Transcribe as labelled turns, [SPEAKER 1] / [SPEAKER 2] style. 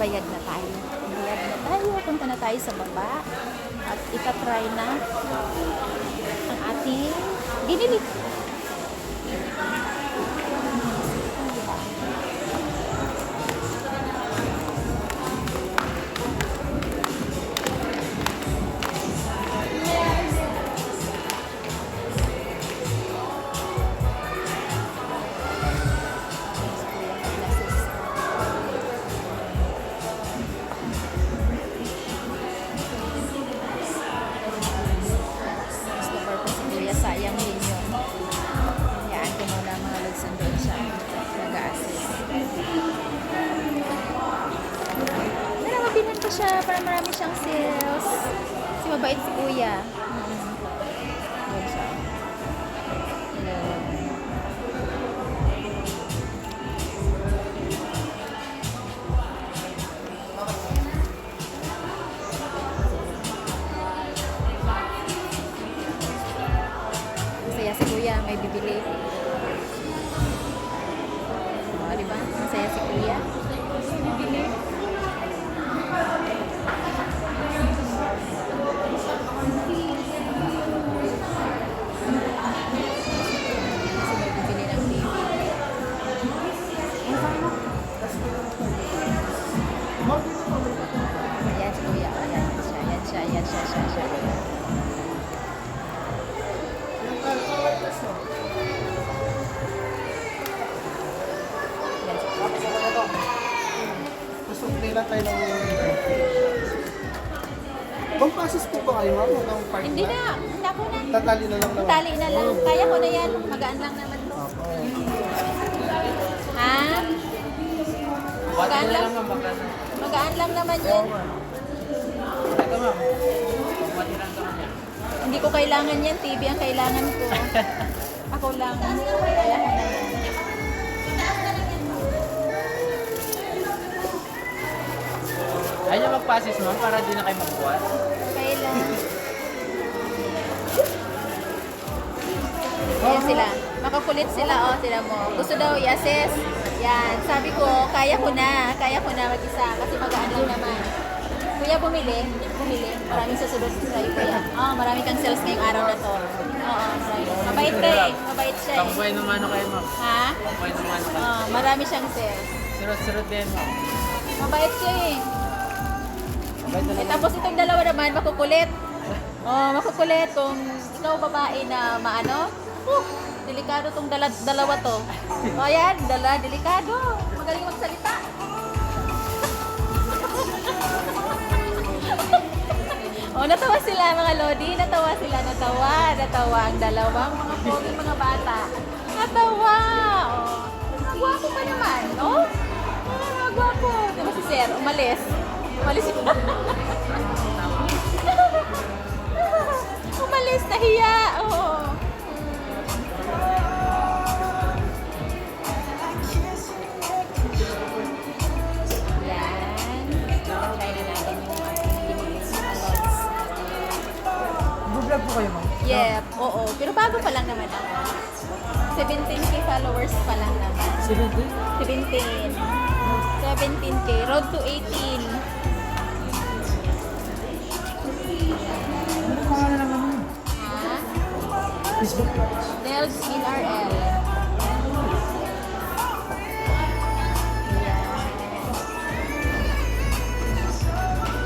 [SPEAKER 1] bayad na tayo. Bayad na tayo. Punta na tayo sa baba. At itatry na ang ating binili. Siya para marami siyang sales. Kasi mabait si Kuya. Mm. Masaya si Kuya, may bibili. O, di ba? Masaya si Kuya. May bibili. Ayan si Kuya. Ayan siya, ayan siya, ayan siya. Ayan siya.
[SPEAKER 2] Nila tayo ng Bang process po ba kayo, ma'am? Hanggang part
[SPEAKER 1] Hindi na, hindi ako na.
[SPEAKER 2] Tatali na lang naman.
[SPEAKER 1] Tali na lang. Kaya ko na yan. Magaan lang naman to.
[SPEAKER 2] Opo.
[SPEAKER 1] Ha? Magaan lang. Magaan lang naman yun. Hindi ko kailangan yan. TV ang kailangan ko. Ako lang. Kaya ko na yan.
[SPEAKER 3] Ayaw niyo mag-passes ma'am para di na kayo magbuhat.
[SPEAKER 1] Kailan? Ayan sila. Makakulit sila. Oh, sila mo. Gusto daw i-assess. Yan. Sabi ko, kaya ko na. Kaya ko na mag-isa. Kasi magaan lang naman. Kuya, bumili. Bumili. Maraming susunod sa'yo, kuya. Oo, marami kang sales ngayong araw na to. Oo, marami. Mabait ka eh. Mabait siya eh.
[SPEAKER 3] Tamboy naman ano kayo ma'am.
[SPEAKER 1] Ha?
[SPEAKER 3] Tamboy naman ano kayo.
[SPEAKER 1] Oo, marami siyang sales.
[SPEAKER 3] Surot-surot din ma'am.
[SPEAKER 1] Mabait siya eh.
[SPEAKER 3] Mabait na
[SPEAKER 1] Eh, tapos itong dalawa naman, makukulit. Oh, makukulit. Kung ikaw babae na maano, uh, delikado tong dala, dalawa to. O yan, dala, delikado. Magaling magsalita. oh, natawa sila mga lodi. Natawa sila, natawa. Natawa ang dalawang mga poging mga bata. Natawa. Mga gwapo pa naman, no? Mga gwapo. Diba si Sir, umalis. Umalis Umalis, nahiya.
[SPEAKER 3] Po kayo ma'am.
[SPEAKER 1] Yep, oo. Pero bago pa lang naman ako. 17k followers pa lang naman.
[SPEAKER 3] 17?
[SPEAKER 1] 17. 17k. Road to 18.
[SPEAKER 3] Ano pangalan lang naman?
[SPEAKER 1] Ha?
[SPEAKER 3] Facebook page.
[SPEAKER 1] Nels RL.